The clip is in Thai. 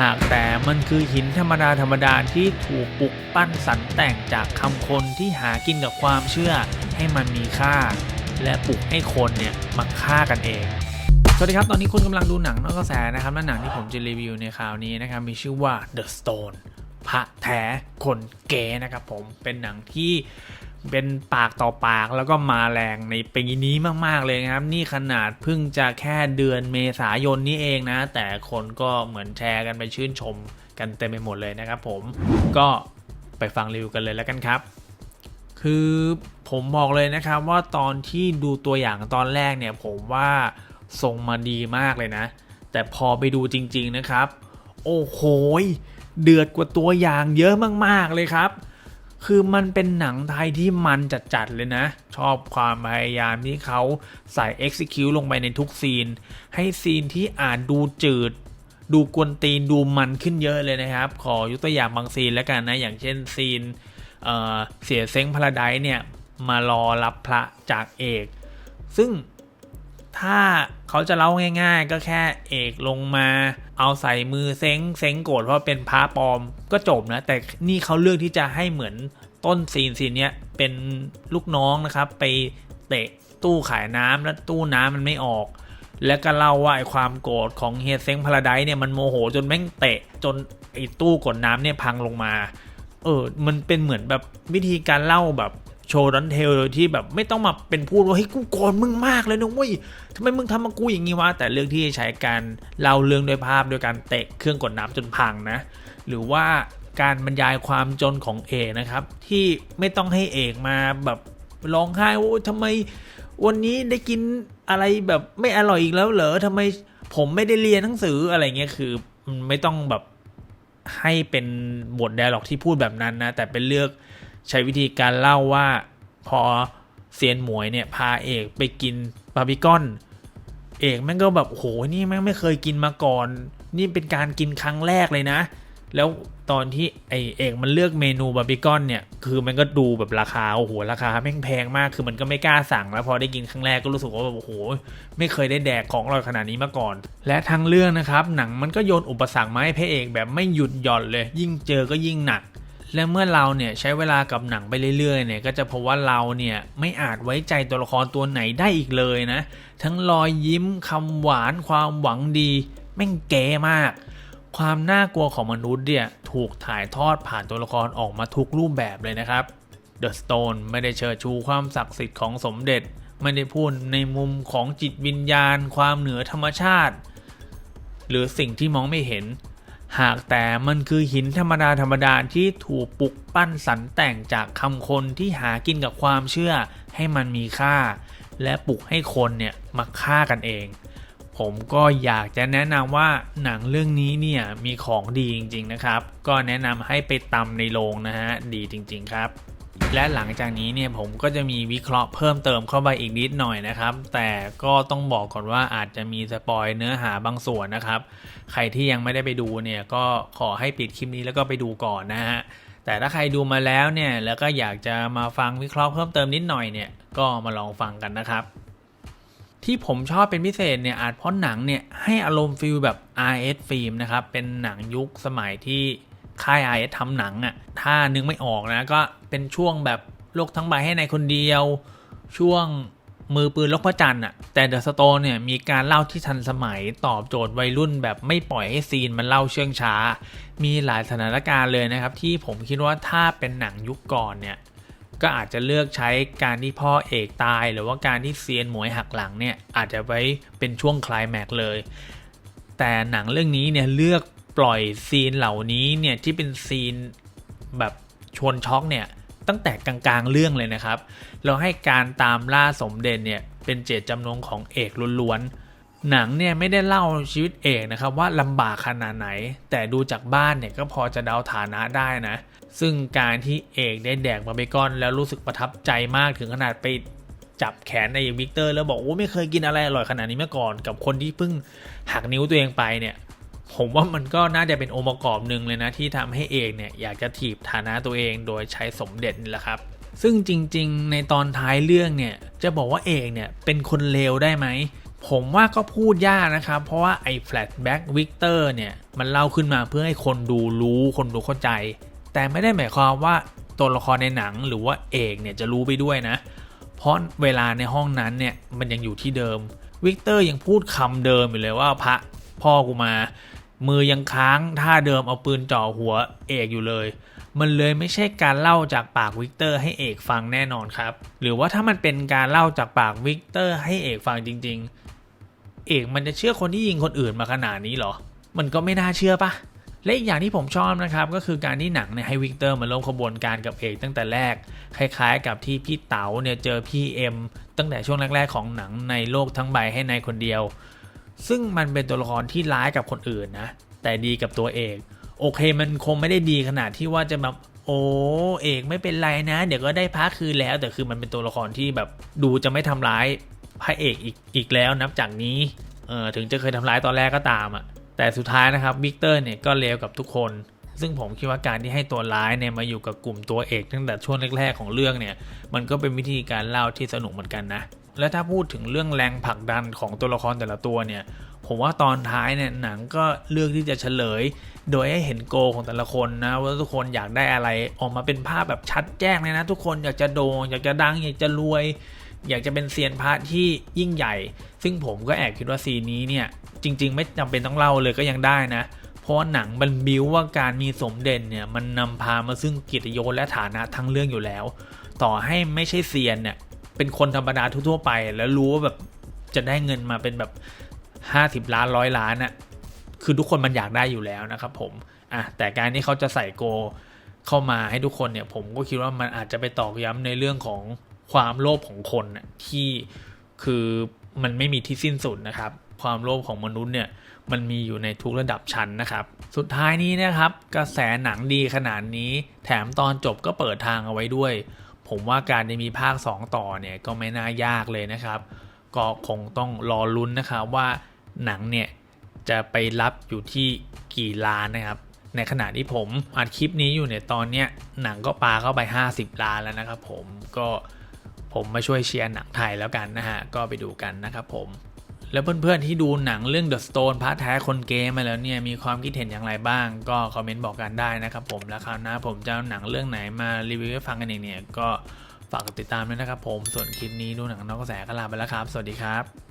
หากแต่มันคือหินธรรมดาธรรมดาที่ถูกปลุกปั้นสรรแต่งจากคำคนที่หากินกับความเชื่อให้มันมีค่า และปลุกให้คนเนี่ยมาฆ่ากันเอง สวัสดีครับ ตอนนี้คุณกำลังดูหนังนอกกระแสนะครับและหนังที่ผมจะรีวิวในคราวนี้นะครับมีชื่อว่า The Stone พระแท้คนเก๋นะครับผมเป็นหนังที่ เป็นปากต่อปากแล้วก็มาแรงในปีนี้มาก ๆ เลยนะครับ นี่ขนาดเพิ่งจะแค่เดือนเมษายนนี้เองนะ แต่คนก็เหมือนแชร์กันไปชื่นชมกันเต็มไปหมดเลยนะครับผมก็ไปฟังรีวิวกันเลยแล้วกันครับ คือผมบอกเลยนะครับว่าตอนที่ดูตัวอย่างตอนแรกเนี่ย ผมว่าทรงมาดีมากเลยนะ แต่พอไปดูจริง ๆนะครับ โอ้โหเดือดกว่าตัวอย่างเยอะมาก ๆเลยครับ คือมันเป็นหนังไทยที่มันจัดๆเลยนะ ชอบความพยายามที่เขาใส่ execute ลงไปในทุกซีน ให้ซีนที่อ่านดูจืด ดูกวนตีนดูมันขึ้นเยอะเลยนะครับ ขอยกตัวอย่างบางซีนแล้วกันนะ อย่างเช่นซีนเเสียเซ้งพระไดเนี่ยมารอรับพระจากเอก ซึ่ง ถ้าเขาจะเล่าง่าย ๆ ก็แค่เอกลงมา เอาใส่มือเซ้งเซ้งโกรธเพราะเป็นพระปลอมก็จบนะ แต่นี่เขาเลือกที่จะให้เหมือนต้นซีนซีนเนี้ยเป็นลูกน้องนะครับ ไปเตะตู้ขายน้ำแล้วตู้น้ำมันไม่ออก แล้วก็เล่าว่าไอความโกรธของเฮียเซ้งพาราไดเนี่ยมันโมโหจนแม่งเตะจนไอ้ตู้กดน้ำเนี่ยพังลงมา เออ มันเป็นเหมือนแบบวิธีการเล่าแบบ โชว์ดันเทลโดยที่แบบไม่ต้องมาเป็นพูดว่าเฮ้ยกูโกรธมึงมากเลยนะเว้ยทำไมมึงทำมากูอย่างงี้วะแต่เรื่องที่ใช้การเล่าเรื่องด้วยภาพโดยการเตะเครื่องกดน้ำจนพังนะ หรือว่าการบรรยายความจนของเอกนะครับ ที่ไม่ต้องให้เอกมาแบบร้องไห้โอ้ยทำไมวันนี้ได้กินอะไรแบบไม่อร่อยอีกแล้วเหรอทำไมผมไม่ได้เรียนหนังสืออะไรเงี้ยคือไม่ต้องแบบให้เป็นบท d ด a l ล็อกที่พูดแบบนั้นนะ แต่เป็นเลือก ใช้วิธีการเล่าว่าพอเซียนหมวยเนี่ยพาเอกไปกินบาร์บีคอน เอกแม่งก็แบบโอ้โหนี่แม่งไม่เคยกินมาก่อน นี่เป็นการกินครั้งแรกเลยนะ แล้วตอนที่ไอเอกมันเลือกเมนูบาร์บีคอนเนี่ยคือมันก็ดูแบบราคาโอ้โหราคาแม่งแพงมากคือมันก็ไม่กล้าสั่ง แล้วพอได้กินครั้งแรกก็รู้สึกว่าแบบโอ้โหไม่เคยได้แดกของอร่อยขนาดนี้มาก่อน และทั้งเรื่องนะครับหนังมันก็โยนอุปสรรคมาให้พระเอกแบบไม่หยุดหย่อนเลย ยิ่งเจอก็ยิ่งหนัก และเมื่อเราเนี่ยใช้เวลากับหนังไปเรื่อยๆเนี่ยก็จะพบว่าเราเนี่ยไม่อาจไว้ใจตัวละครตัวไหนได้อีกเลยนะ ทั้งรอยยิ้มคำหวานความหวังดี แม่งเก๋มาก ความน่ากลัวของมนุษย์เนี่ยถูกถ่ายทอดผ่านตัวละครออกมาทุกรูปแบบเลยนะครับ The Stone ไม่ได้เชิดชูความศักดิ์สิทธิ์ของสมเด็จ ไม่ได้พูดในมุมของจิตวิญญาณ ความเหนือธรรมชาติ หรือสิ่งที่มองไม่เห็น หากแต่มันคือหินธรรมดาธรรมดาที่ถูกปลุกปั้นสรรแต่งจากคำคนที่หากินกับความเชื่อให้มันมีค่า และปลุกให้คนเนี่ยมาฆ่ากันเอง ผมก็อยากจะแนะนำว่าหนังเรื่องนี้เนี่ยมีของดีจริง ๆนะครับ ก็แนะนำให้ไปตำในโรงนะฮะดีจริง ๆ ครับ และหลังจากนี้เนี่ยผมก็จะมีวิเคราะห์เพิ่มเติมเข้าไปอีกนิดหน่อยนะครับ แต่ก็ต้องบอกก่อนว่าอาจจะมีสปอยเนื้อหาบางส่วนนะครับ ใครที่ยังไม่ได้ไปดูเนี่ยก็ขอให้ปิดคลิปนี้แล้วก็ไปดูก่อนนะฮะแต่ถ้าใครดูมาแล้วเนี่ยแล้วก็อยากจะมาฟังวิเคราะห์เพิ่มเติมนิดหน่อยเนี่ยก็มาลองฟังกันนะครับ ที่ผมชอบเป็นพิเศษเนี่ยอาจเพราะหนังเนี่ยให้อารมณ์ฟิลแบบ RS ฟิล์มนะครับเป็นหนังยุคสมัยที่ ค่าย RS ทำหนังอะ่ะถ้านึกไม่ออกนะ ก็เป็นช่วงแบบโลกทั้งใบให้ในคนเดียว ช่วงมือปืนลกพระจันทร์อะแต่เดอะสโตนเนี่ยมีการเล่าที่ทันสมัยตอบโจทย์วัยรุ่นแบบไม่ปล่อยให้ซีนมันเล่าเชื่องช้า มีหลายสถานการณ์เลยนะครับ ที่ผมคิดว่าถ้าเป็นหนังยุคก่อนเนี่ยก็อาจจะเลือกใช้การที่พ่อเอกตาย หรือว่าการที่เซียนหมวยหักหลังเนี่ยอาจจะไว้เป็นช่วงคลายแม็กเลย แต่หนังเรื่องนี้เนี่ยเลือก ปล่อยซีนเหล่านี้เนี่ยที่เป็นซีนแบบชวนช็อกเนี่ยตั้งแต่กลางๆเรื่องเลยนะครับ เราให้การตามล่าสมเด็จเนี่ยเป็นเจตจำนงของเอกล้วนๆหนังเนี่ยไม่ได้เล่าชีวิตเอกนะครับว่าลำบากขนาดไหน แต่ดูจากบ้านเนี่ยก็พอจะเดาฐานะได้นะ ซึ่งการที่เอกได้แดกบาร์บีคอนแล้วรู้สึกประทับใจมากถึงขนาดไปจับแขนในวิกเตอร์แล้วบอกโอ้ไม่เคยกินอะไรอร่อยขนาดนี้มาก่อน กับคนที่เพิ่งหักนิ้วตัวเองไปเนี่ย ผมว่ามันก็น่าจะเป็นองค์ประกอบหนึ่งเลยนะที่ทำให้เอกเนี่ยอยากจะถีบฐานะตัวเองโดยใช้สมเด็จนี่แหละครับ ซึ่งจริงๆ ในตอนท้ายเรื่องเนี่ยจะบอกว่าเอกเนี่ยเป็นคนเลวได้ไหมผมว่าก็พูดยากนะครับ เพราะว่าไอ้ flashback Victor เนี่ย มันเล่าขึ้นมาเพื่อให้คนดูรู้คนดูเข้าใจ แต่ไม่ได้หมายความว่าตัวละครในหนังหรือว่าเอกเนี่ยจะรู้ไปด้วยนะ เพราะเวลาในห้องนั้นเนี่ยมันยังอยู่ที่เดิมวิกเตอร์ยังพูดคำเดิมอยู่เลยว่าพระพ่อกูมา มือยังค้างท่าเดิมเอาปืนจ่อหัวเอกอยู่เลย มันเลยไม่ใช่การเล่าจากปากวิกเตอร์ให้เอกฟังแน่นอนครับ หรือว่าถ้ามันเป็นการเล่าจากปากวิกเตอร์ให้เอกฟังจริง ๆ เอกมันจะเชื่อคนที่ยิงคนอื่นมาขนาดนี้เหรอ มันก็ไม่น่าเชื่อปะและอีกอย่างที่ผมชอบนะครับก็คือการที่หนังเนี่ยให้วิกเตอร์มาร่วมขบวนการกับเอกตั้งแต่แรก คล้ายๆ กับที่พี่เต๋าเนี่ยเจอพี่เอ็มตั้งแต่ช่วงแรกๆของหนังในโลกทั้งใบให้ในายคนเดียว ซึ่งมันเป็นตัวละครที่ร้ายกับคนอื่นนะ แต่ดีกับตัวเอก โอเคมันคงไม่ได้ดีขนาดที่ว่าจะแบบโอ้เอกไม่เป็นไรนะ เดี๋ยวก็ได้พักคืนแล้ว แต่คือมันเป็นตัวละครที่แบบดูจะไม่ทำร้ายพระเอกอีกอีกแล้วนับจากนี้เออถึงจะเคยทำร้ายตอนแรกก็ตามอะ่ะแต่สุดท้ายนะครับวิกเตอร์เนี่ยก็เลวกับทุกคน ซึ่งผมคิดว่าการที่ให้ตัวร้ายเนี่ยมาอยู่กับกลุ่มตัวเอกตั้งแต่ช่วงแรกๆของเรื่องเนี่ย มันก็เป็นวิธีการเล่าที่สนุกเหมือนกันนะ และถ้าพูดถึงเรื่องแรงผลักดันของตัวละครแต่ละตัวเนี่ยผมว่าตอนท้ายเนี่ยหนังก็เลือกที่จะเฉลย โดยให้เห็นโกของแต่ละคนนะว่าทุกคนอยากได้อะไรออกมาเป็นภาพแบบชัดแจ้งเลยนะ ทุกคนอยากจะโดง่งอยากจะดัง อยากจะรวย อยากจะเป็นเซียนพระที่ยิ่งใหญ่ ซึ่งผมก็แอบคิดว่าซีนนี้เนี่ยจริง ๆ ไม่จำเป็นต้องเล่าเลยก็ยังได้นะ เพราะหนังมันบิวว่าการมีสมเด็จเนี่ยมันนำพามาซึ่งกียรติยศและฐานะทั้งเรื่องอยู่แล้ว ต่อให้ไม่ใช่เซียนเนี่ย เป็นคนธรรมดาทั่วๆไป แล้วรู้ว่าแบบจะได้เงินมาเป็นแบบ50ล้านร้อยล้านน่ะคือทุกคนมันอยากได้อยู่แล้วนะครับผมอะแต่การที่เขาจะใส่โกเข้ามาให้ทุกคนเนี่ย ผมก็คิดว่ามันอาจจะไปตอกย้ำในเรื่องของความโลภของคนที่คือมันไม่มีที่สิ้นสุดนะครับ ความโลภของมนุษย์เนี่ยมันมีอยู่ในทุกระดับชั้นนะครับ สุดท้ายนี้นะครับ กระแสหนังดีขนาดนี้ แถมตอนจบก็เปิดทางเอาไว้ด้วย ผมว่าการได้มีภาค 2 ต่อเนี่ยก็ไม่น่ายากเลยนะครับ ก็คงต้องรอลุ้นนะครับว่าหนังเนี่ยจะไปรับอยู่ที่กี่ล้านนะครับ ในขณะที่ผมอัดคลิปนี้อยู่เนี่ยตอนเนี้ยหนังก็ปาเข้าไป 50 ล้านแล้วนะครับผมก็ผมมาช่วยเชียร์หนังไทยแล้วกันนะฮะก็ไปดูกันนะครับผม แล้วเพื่อนๆที่ดูหนังเรื่อง The Stone พระแท้คนเกมมาแล้วเนี่ยมีความคิดเห็นอย่างไรบ้าง ก็คอมเมนต์บอกกันได้นะครับผมแล้วคราวหน้าผมจะเอาหนังเรื่องไหนมารีวิวให้ฟังกันอีกเนี่ยก็ฝากติดตามด้วยนะครับผมส่วนคลิปนี้ดูหนังนอกกระแสก็ลาไปแล้วครับ สวัสดีครับ